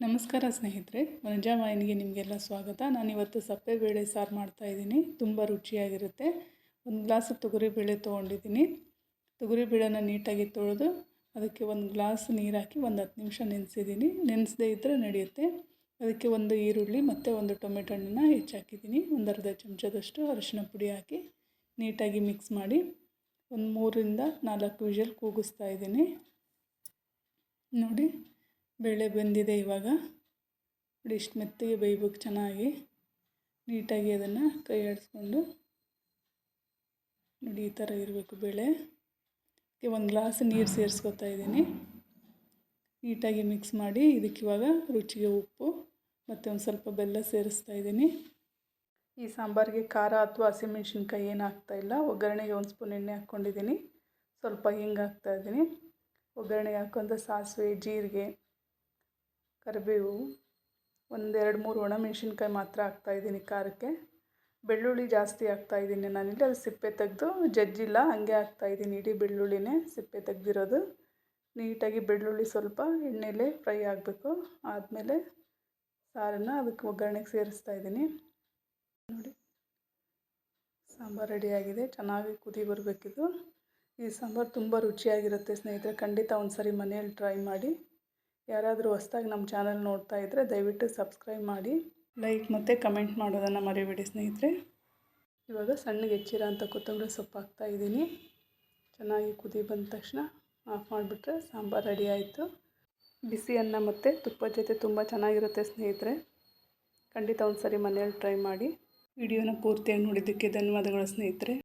ನಮಸ್ಕಾರ ಸ್ನೇಹಿತರೆ, ವನಜಾ ವಾಹಿನಿಗೆ ನಿಮಗೆಲ್ಲ ಸ್ವಾಗತ. ನಾನಿವತ್ತು ಸಪ್ಪೆ ಬೇಳೆ ಸಾರು ಮಾಡ್ತಾಯಿದ್ದೀನಿ ತುಂಬ ರುಚಿಯಾಗಿರುತ್ತೆ. ಒಂದು ಗ್ಲಾಸ್ ತೊಗರಿಬೇಳೆ ತೊಗೊಂಡಿದ್ದೀನಿ. ತೊಗರಿಬೇಳೆನ ನೀಟಾಗಿ ತೊಳೆದು ಅದಕ್ಕೆ ಒಂದು ಗ್ಲಾಸ್ ನೀರು ಹಾಕಿ ಒಂದು ಹತ್ತು ನಿಮಿಷ ನೆನೆಸಿದ್ದೀನಿ. ನೆನೆಸದೇ ಇದ್ದರೆ ನಡೆಯುತ್ತೆ. ಅದಕ್ಕೆ ಒಂದು ಈರುಳ್ಳಿ ಮತ್ತು ಒಂದು ಟೊಮೆಟೊ ಹಣ್ಣನ್ನು ಹೆಚ್ಚಾಕಿದ್ದೀನಿ. ಒಂದು ಅರ್ಧ ಚಮಚದಷ್ಟು ಅರಿಶಿನ ಪುಡಿ ಹಾಕಿ ನೀಟಾಗಿ ಮಿಕ್ಸ್ ಮಾಡಿ ಒಂದು ಮೂರರಿಂದ ನಾಲ್ಕು ವಿಷಲ್ ಕೂಗಿಸ್ತಾ ಇದ್ದೀನಿ. ನೋಡಿ. ಬೇಳೆ ಬೆಂದಿದೆ ಇವಾಗ. ನೋಡಿ, ಇಷ್ಟು ಮೆತ್ತಗೆ ಬೇಯ್ಬೇಕು ಚೆನ್ನಾಗಿ. ನೀಟಾಗಿ ಅದನ್ನು ಕೈ ಆಡಿಸ್ಕೊಂಡು. ನೋಡಿ, ಈ ಥರ ಇರಬೇಕು ಬೇಳೆ. ಒಂದು ಗ್ಲಾಸ್ ನೀರು ಸೇರಿಸ್ಕೊತಾ ಇದ್ದೀನಿ. ನೀಟಾಗಿ ಮಿಕ್ಸ್ ಮಾಡಿ ಇದಕ್ಕೆ ಇವಾಗ ರುಚಿಗೆ ಉಪ್ಪು ಮತ್ತು ಒಂದು ಸ್ವಲ್ಪ ಬೆಲ್ಲ ಸೇರಿಸ್ತಾ ಇದ್ದೀನಿ. ಈ ಸಾಂಬಾರಿಗೆ ಖಾರ ಅಥವಾ ಹಸಿಮೆಣ್ಸಿನ್ಕಾಯಿ ಏನು ಹಾಕ್ತಾಯಿಲ್ಲ ಒಗ್ಗರಣೆಗೆ ಒಂದು ಸ್ಪೂನ್ ಎಣ್ಣೆ ಹಾಕ್ಕೊಂಡಿದ್ದೀನಿ ಸ್ವಲ್ಪ ಹಿಂಗೆ ಹಾಕ್ತಾಯಿದ್ದೀನಿ ಒಗ್ಗರಣೆಗೆ ಹಾಕೊಂಡ ಸಾಸಿವೆ, ಜೀರಿಗೆ ಕರಿಬೇವು ಒಂದೆರಡು ಮೂರು ಒಣಮೆಣ್ಸಿನ್ಕಾಯಿ ಮಾತ್ರ ಹಾಕ್ತಾಯಿದ್ದೀನಿ ಖಾರಕ್ಕೆ. ಬೆಳ್ಳುಳ್ಳಿ ಜಾಸ್ತಿ ಹಾಕ್ತಾಯಿದ್ದೀನಿ ನಾನಿಲ್ಲಿ ಅದು ಸಿಪ್ಪೆ ತೆಗೆದು ಜಜ್ಜಿಲ್ಲ, ಹಾಗೆ ಹಾಕ್ತಾಯಿದ್ದೀನಿ ಇಡೀ ಬೆಳ್ಳುಳ್ಳಿನೇ ಸಿಪ್ಪೆ ತೆಗೆದಿರೋದು. ನೀಟಾಗಿ ಬೆಳ್ಳುಳ್ಳಿ ಸ್ವಲ್ಪ ಎಣ್ಣೆಲೇ ಫ್ರೈ ಆಗಬೇಕು. ಆದಮೇಲೆ ಸಾರನ್ನು ಅದಕ್ಕೆ ಒಗ್ಗರಣೆಗೆ ಸೇರಿಸ್ತಾ ಇದ್ದೀನಿ. ನೋಡಿ, ಸಾಂಬಾರು ರೆಡಿಯಾಗಿದೆ ಚೆನ್ನಾಗಿ ಕುದಿ ಬರಬೇಕಿದು. ಈ ಸಾಂಬಾರು ತುಂಬ ರುಚಿಯಾಗಿರುತ್ತೆ ಸ್ನೇಹಿತರೆ. ಖಂಡಿತ ಒಂದು ಸರಿ ಮನೆಯಲ್ಲಿ ಟ್ರೈ ಮಾಡಿ. ಯಾರಾದರೂ ಹೊಸ್ದಾಗಿ ನಮ್ಮ ಚಾನಲ್ ನೋಡ್ತಾ ಇದ್ದರೆ ದಯವಿಟ್ಟು ಸಬ್ಸ್ಕ್ರೈಬ್ ಮಾಡಿ, ಲೈಕ್ ಮತ್ತು ಕಮೆಂಟ್ ಮಾಡೋದನ್ನು ಮರಿಬೇಡಿ ಸ್ನೇಹಿತರೆ. ಇವಾಗ ಸಣ್ಣಗೆ ಹೆಚ್ಚಿರೋ ಅಂತ ಕೊತ್ತಂಬರಿ ಸೊಪ್ಪು ಹಾಕ್ತಾಯಿದ್ದೀನಿ ಚೆನ್ನಾಗಿ ಕುದಿ ಬಂದ ತಕ್ಷಣ ಆಫ್ ಮಾಡಿಬಿಟ್ರೆ ಸಾಂಬಾರು ರೆಡಿ ಆಯಿತು. ಬಿಸಿ ಅನ್ನ ಮತ್ತು ತುಪ್ಪದ ಜೊತೆ ತುಂಬ ಚೆನ್ನಾಗಿರುತ್ತೆ ಸ್ನೇಹಿತರೆ. ಖಂಡಿತ ಒಂದು ಸರಿ ಮನೆಯಲ್ಲಿ ಟ್ರೈ ಮಾಡಿ. ವಿಡಿಯೋನ ಪೂರ್ತಿಯಾಗಿ ನೋಡಿದ್ದಕ್ಕೆ ಧನ್ಯವಾದಗಳು ಸ್ನೇಹಿತರೆ.